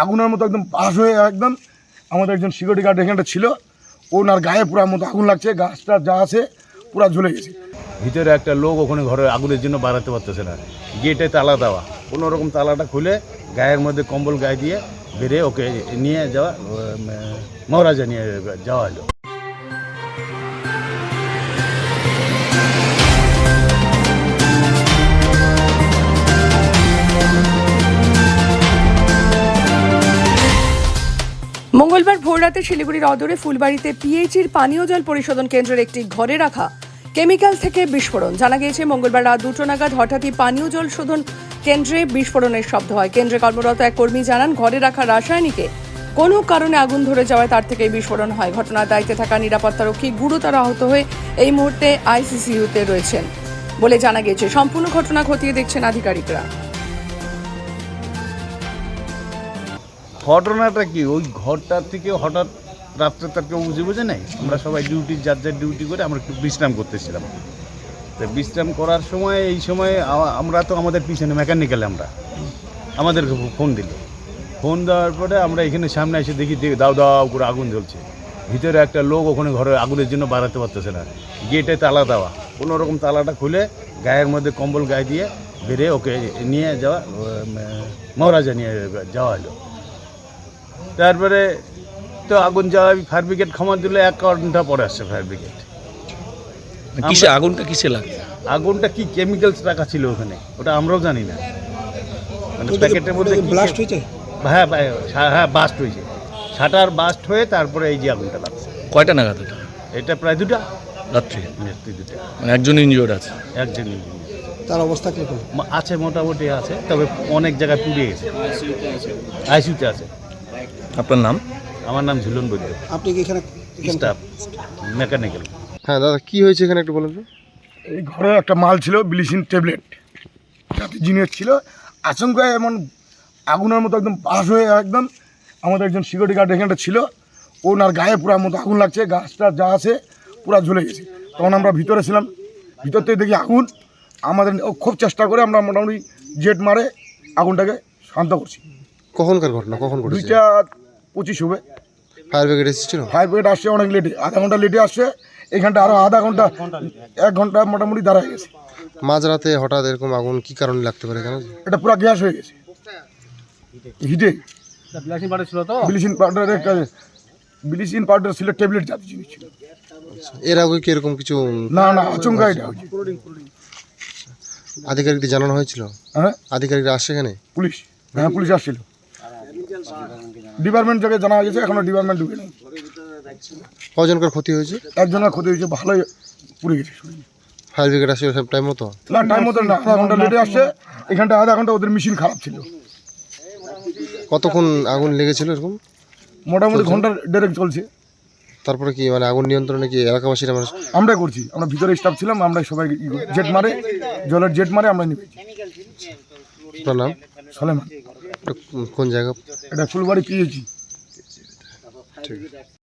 আগুনের মতো একদম পাশ হয়ে একদম আমাদের একজন সিকিউরিটি গার্ড এখানটা ছিল। ওনার গায়ে পুরো মতো আগুন লাগছে, গাছটা যা আছে পুরো ঝুলে গেছে। ভিতরে একটা লোক ওখানে ঘরে আগুনের জন্য বাড়াতে পারতেছে না। গেটে তালা দেওয়া। কোনো রকম তালাটা খুলে গায়ের মধ্যে কম্বল গায়ে দিয়ে বেরে ওকে নিয়ে যাওয়া মহারাজা নিয়ে যাওয়া হলো। মঙ্গলবার ভোররাতে শিলিগুড়ির অদূরে ফুলবাড়িতে পিএইচির পানীয় জল পরিশোধন কেন্দ্রের একটি ঘরে রাখা কেমিক্যাল থেকে বিস্ফোরণ। জানা গিয়েছে, মঙ্গলবার রাত দুটো নাগাদ হঠাৎই পানীয় জল শোধন কেন্দ্রে বিস্ফোরণের শব্দ হয়। কেন্দ্রে কর্মরত এক কর্মী জানান, ঘরে রাখা রাসায়নিকে কোনো কারণে আগুন ধরে যাওয়ায় তার থেকেই বিস্ফোরণ হয়। ঘটনার দায়িত্বে থাকা নিরাপত্তারক্ষী গুরুতর আহত হয়ে এই মুহূর্তে আইসিসিইউতে রয়েছেন বলে জানা গিয়েছে। সম্পূর্ণ ঘটনা খতিয়ে দেখছেন আধিকারিকরা। ঘটনাটা কি? ওই ঘরটার থেকে হঠাৎ রাত্রে তার কেউ বুঝে বুঝে নেই? আমরা সবাই ডিউটি যার যার ডিউটি করে আমরা একটু বিশ্রাম করতেছিলাম। তো বিশ্রাম করার সময়, এই সময় আমরা তো আমাদের পিছনে মেকানিক্যালে আমরা। আমাদেরকে ফোন দিল। ফোন দেওয়ার পরে আমরা এখানে সামনে এসে দেখি দেখি দাও দাও করে আগুন জ্বলছে। ভিতরে একটা লোক ওখানে ঘরে আগুনের জন্য বাড়াতে পারতেছে না। গেটে তালা দেওয়া। কোনো রকম তালাটা খুলে গায়ের মধ্যে কম্বল গায়ে দিয়ে বেরে ওকে নিয়ে যাওয়া মহারাজা নিয়ে যাওয়া হলো। তারপরে তো আগুন যাওয়া ফায়ার ব্রিগেড ক্ষমা দিলে এক ঘণ্টা পরে আসছে ফায়ার ব্রিগেড কিসে আগুনটা কিসে লাগে আগুনটা কি কেমিক্যালস রাখা ছিল ওখানে? ওটা আমরাও জানি না। মানে প্যাকেটের মধ্যে ব্লাস্ট হয়েছে? হ্যাঁ হ্যাঁ হ্যাঁ বাস্ট হয়েছে। শাটার বাস্ট হয়ে তারপরে এই যে আগুনটা লাগছে। কয়টা নাগাদ এটা? এটা প্রায় দুটা। রাত্রি? রাত্রি দুটা। মানে একজন ইনজিওর্ড আছে? একজন তার অবস্থা কীরকম? আছে মোটামুটি আছে তবে অনেক জায়গায় পুড়ে গেছে। আইসিউতে আছে। আপনার নাম? আমার নাম ঝুলন বৈদ্য। আপনি কি এখানে স্টাফ মেকানিক্যাল। হ্যাঁ দাদা কি হয়েছে এখানে একটু বলুন তো। এই ঘরে একটা মাল ছিল ব্লিচিং ট্যাবলেট। যাতে জিনিস ছিল। আচমকায় এমন আগুনের মতো একদম পাশ হয়ে একদম আমাদের একজন সিকিউরিটি গার্ড এখানটা ছিল। ওনার গায়ে পুরো মতো আগুন লাগছে গাছটা যা আছে পুরো ঝুলে গেছে। তখন আমরা ভিতরে ছিলাম। ভিতর থেকে দেখি আগুন। আমাদের ও খুব চেষ্টা করে আমরা মোটামুটি জেট মারে আগুনটাকে শান্ত করছি। কখনকার ঘটনা? কখন ঘটেছে? দুইটা পঁচিশ হবে। ফায়ার ব্রিগেড এসেছিল? ফায়ার ব্রিগেড আসছে অনেক লেটে আধা ঘণ্টা লেটে আসছে। এখানটা আরও আধা ঘণ্টা এক ঘণ্টা মোটামুটি দাঁড়ায় গেছে। মাঝরাতে হঠাৎ এরকম আগুন কি কারণে লাগতে পারে কেন? এটা পুরো গ্যাস হয়ে গেছে। হিটে ব্লিচিং পাউডারের কাজে ব্লিচিং পাউডার ছিল ট্যাবলেট জাতীয় জিনিস ছিল। এর আগে কি এরকম কিছু না না আচমকা এটা আধিকারিকদের জানানো হয়েছিল? হ্যাঁ। আধিকারিকরা আসছে এখানে? পুলিশ। হ্যাঁ পুলিশ আসছিল। ডিপার্টমেন্ট থেকে জানা গেছে এখনও ডিপার্টমেন্ট ঢুকে নেই। কজনকার ক্ষতি হয়েছে? একজনের ক্ষতি হয়েছে ভালোই পুড়ে গেছে। ফায়ার ব্রিগেড আসছে সব টাইম মতো? না টাইম মতো না আধা ঘণ্টা লেটে আসছে এখানটা আধা ঘণ্টা ওদের মেশিন খারাপ ছিল। কতক্ষণ আগুন লেগেছিল এরকম? মোটামুটি ঘণ্টা ডেরেক চলছে। তারপরে কি মানে আগুন নিয়ন্ত্রণে কি এলাকাবাসীরা আমরাই করছি আমরা ভিতরে স্টাফ ছিলাম আমরা সবাই জেট মারে জলের জেট মারে আমরা নিবেছি আপনার নাম? সলেমান। কোন জায়গা? এটা ফুলবাড়ি পিএইচি ঠিক